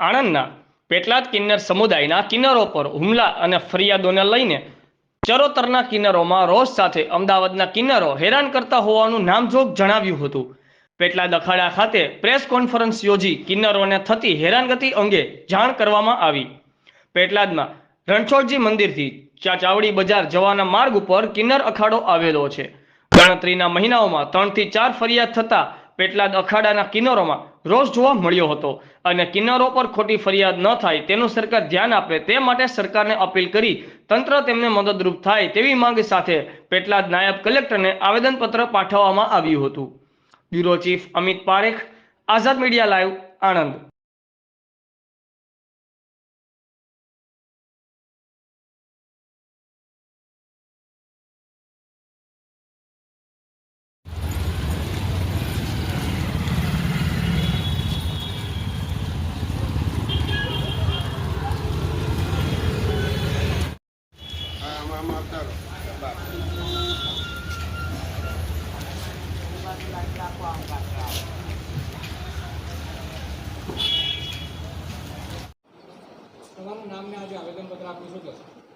આણંદના પેટલાદ કિન્નર સમુદાયના કિન્નરો પર હુમલા અને ફરિયાદોને લઈને ચરોતરના કિન્નરોમાં રોષ સાથે અમદાવાદના કિન્નરો હેરાન કરતા હોવાનું નામજોગ જણાવ્યું હતું. પેટલાદ અખાડા ખાતે પ્રેસ કોન્ફરન્સ યોજી કિન્નરોને થતી હેરાનગતિ અંગે જાણ કરવામાં આવી. પેટલાદમાં રણછોડજી મંદિરથી ચાચાવડી બજાર જવાના માર્ગ ઉપર કિન્નર અખાડો આવેલો છે. ગણતરીના મહિનાઓમાં ત્રણથી ચાર ફરિયાદ થતા પેટલાદ અખાડાના કિનારોમાં રોષ જોવા મળ્યો હતો. અને કિનારો પર ખોટી ફરિયાદ ન થાય તેનું સરકાર ધ્યાન આપે તે માટે સરકારને અપીલ કરી તંત્ર તેમને મદદરૂપ થાય તેવી માંગ સાથે પેટલાદ નાયબ કલેક્ટરને આવેદનપત્ર પાઠવવામાં આવ્યું હતું. Bureau chief Amit Parekh, Azad media live, Anand.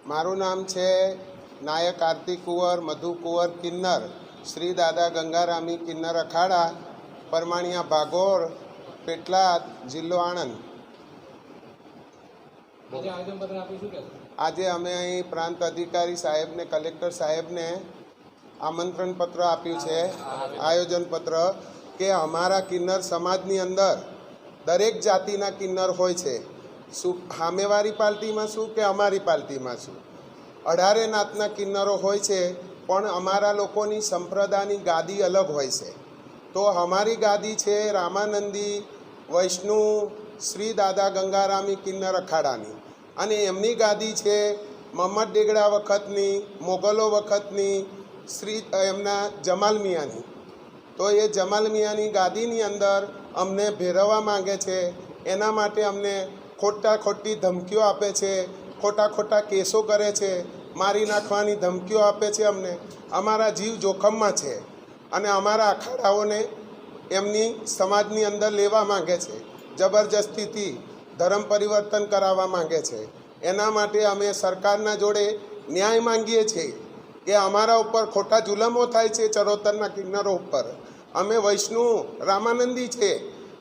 મારું નામ છે નાયક આરતી કુંવર મધુ કુંવર કિન્નર શ્રી દાદા ગંગારામી કિન્નર અખાડા પરમાણિયા ભાગોળ પેટલાદ જિલ્લો આણંદ. આજે અમે અહીં પ્રાંત અધિકારી સાહેબને કલેક્ટર સાહેબને આમંત્રણ પત્ર આપ્યું છે આયોજન પત્ર કે અમારા કિન્નર સમાજની અંદર દરેક જાતિના કિન્નર હોય છે. શું સામેવાળી પાર્ટીમાં શું કે અમારી પાર્ટીમાં શું? અઢારે નાતના કિન્નરો હોય છે, પણ અમારા લોકોની સંપ્રદાયની ગાદી અલગ હોય છે. તો અમારી ગાદી છે રામાનંદી, વૈષ્ણુ, શ્રી દાદા ગંગારામી કિન્નર અખાડાની. અને એમની ગાદી છે મમ્મદ ડેગડા વખતની, મોગલો વખતની શ્રી એમના જમાલ મિયાની. તો એ જમાલ મિયાની ગાદીની અંદર અમને ભેરવવા માંગે છે. એના માટે અમને ખોટા ખોટી ધમકીઓ આપે છે. ખોટા ખોટા કેસો કરે છે. મારી નાખવાની ધમકીઓ આપે છે અમને. અમારા જીવ જોખમમાં છે અને અમારા અખાડાઓને એમની સમાજની અંદર લેવા માંગે છે. જબરજસ્તીથી ધર્મ પરિવર્તન કરાવવા માંગે છે. એના માટે અમે સરકારના જોડે ન્યાય માંગીએ છીએ. કે અમારા ઉપર ખોટા જુલમો થાય છે ચરોતરના કિન્નરો ઉપર. અમે વૈષ્ણુ રામાનંદી છે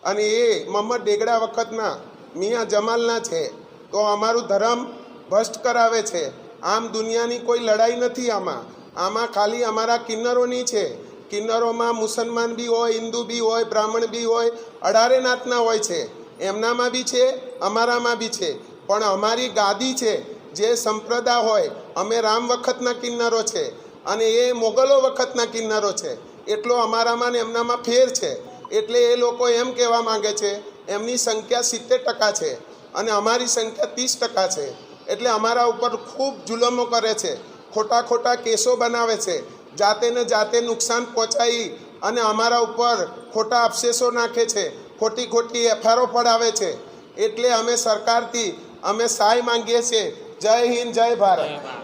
અને એ મોહમ્મદ ડેગડા વખતના, મિયા જમાલના છે. તો અમારું ધર્મ ભ્રષ્ટ કરાવે છે. આમ દુનિયાની કોઈ લડાઈ નથી આમાં. આમાં ખાલી અમારા કિન્નરોની છે. કિન્નરોમાં મુસલમાન બી હોય, હિન્દુ બી હોય, બ્રાહ્મણ બી હોય, અઢારે નાતના હોય છે. એમનામાં બી છે, અમારામાં બી છે. પણ અમારી ગાદી છે જે સંપ્રદાય હોય, અમે રામ વખતના કિન્નરો છે અને એ મોગલો વખતના કિન્નરો છે. એટલો અમારામાં ને એમનામાં ફેર છે. એટલે એ લોકો એમ કહેવા માંગે છે, એમની સંખ્યા સિત્તેર ટકા છે અને અમારી સંખ્યા ત્રીસ ટકા છે. એટલે અમારા ઉપર ખૂબ જુલમો કરે છે. ખોટા ખોટા કેસો બનાવે છે. જાતે ને જાતે નુકસાન પહોંચાડી અને અમારા ઉપર ખોટા અવશેષો નાખે છે. ખોટી ખોટી એફઆઈઆરો પડાવે છે. એટલે અમે સરકારથી અમે સહાય માંગીએ છીએ જય હિન્દ જય ભારત.